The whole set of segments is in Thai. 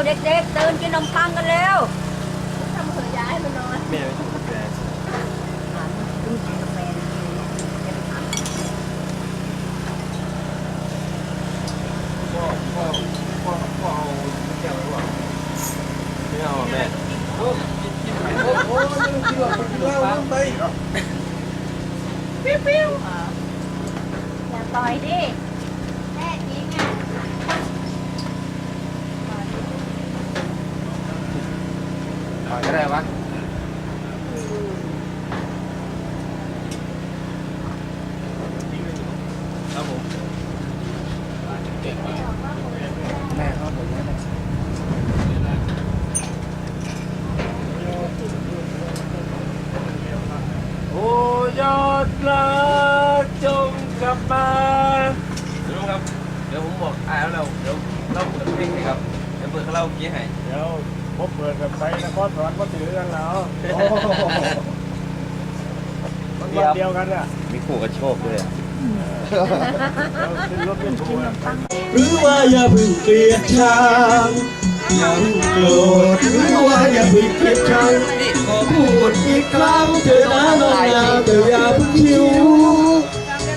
เอาเด็กๆตื่นกินขนมปังกันแล้วทำเผื่อย้ายมันนอนแม่ไม่ถูกแฟนถามกินกาแฟจะไปถามพ่อพ่อพ่อพ่อเอาแก้วไว้ก่อนไม่เอาแม่โอ้โหคิดว่าคิดว่าไปปิ้วๆอะอย่าต่อยดิแม่จริงอะ ปล่ อยก็ได้วะครับผมแม่ครับผมแม่โอ้ยอดรักจงกลับมาเดี๋ยวครับ เดี๋ยวผมบอกอ่านแล้วเดี๋ยวเราเปิดเพลงให้ครับ เดี๋ยวเปิดคาราโอเกะให้เดี๋ยว พบเปิดกับไปนครสวรรค์มาถือกันแล้วมันวันเดียวกันอะมีคู่กับโชคด้วยอะเราขึ้นรถเป็นทัวร์หรือว่าอย่าเพึ่งเกลียดชังอย่าเพึ่งโกรธหรือว่าอย่าเพึ่งเกลียดชังขอพูดอีกครั้งเธอนะน้องนาเธออย่าเพึ่งหิว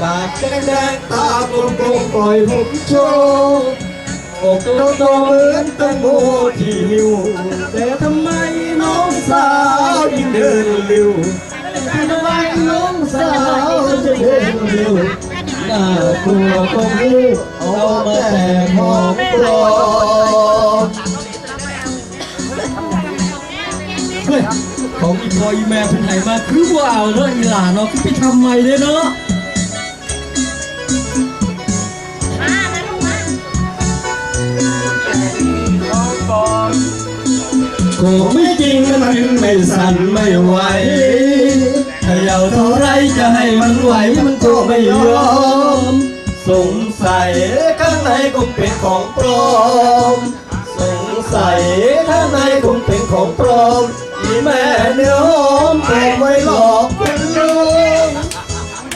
ปากแดงๆตากลมๆปล่อยผมโชว์ อกเราโตเหมือนแตังโมที่หิว แต่ทำไมน้องสาวยิ่งเดินเร็วทำไมน้องสาวจะเดินเร็วน่ากลัวตรงนี้เอามาแต่ของปลอมเฮยของอีพออีแม่เป็นไหนมาคือว่าเอาเนาะอีหลานเนาะคือไปทำไมเลยเนาะ นไม่สั่นไม่ไหวเขย่าเท่าไรจะให้มันไหวมันก็ไม่ยอม สงสัยข้างในคงเป็นของปลอม สงสัยข้างในคงเป็นของปลอมอีแม่เนื้อหอมคงไม่หลอกเป็นลูก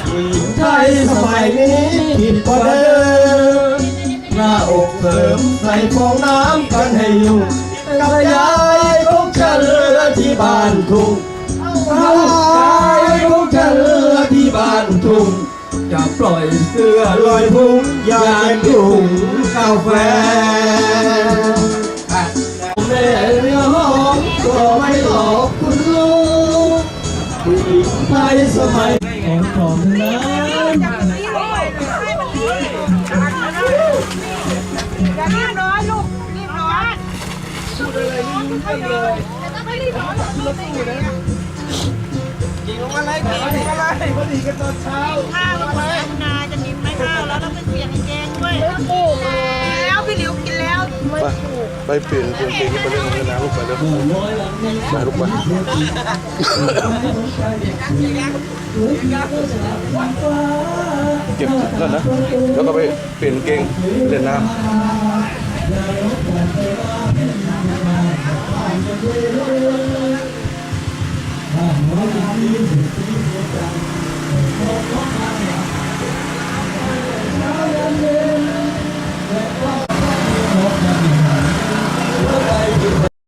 ผู้หญิงไทยสมัยนี้ผิดกว่าเดิมหน้าอกเสริมใส่ฟองน้ำกันให้ยู่ง กับยายของฉันเหลือที่บ้านทุ่งยายของฉันเหลือที่บ้านทุ่งจะปล่อยเสื้อลอยพุงยายถุงกาแฟแม่เนื้อหอมก็ไม่หลอกคุณลูกผู้หญิงไทยสมัยของปลอมนั้น อะไรรีบเลยแต่ก็ไม่รีบร้อนหรอกลูกไม่ไงอะกินลงมาเลยกินลงมาเลยพอดีกันตอนเช้าข้าวเราเลยนาจะกินไม่ข้าวแล้วต้องเป็นเสียงแกงด้วยแล้วพี่หลิวกินแล้วไม่ปเปลี่ยนเปลี่ยนเปลี่ยนไปเรื่องน้ำลูกไปแล้วมาลูกไปเก็บนั่นนะแล้วก็ไปเปลี่ยนเกงเล่นน้ำ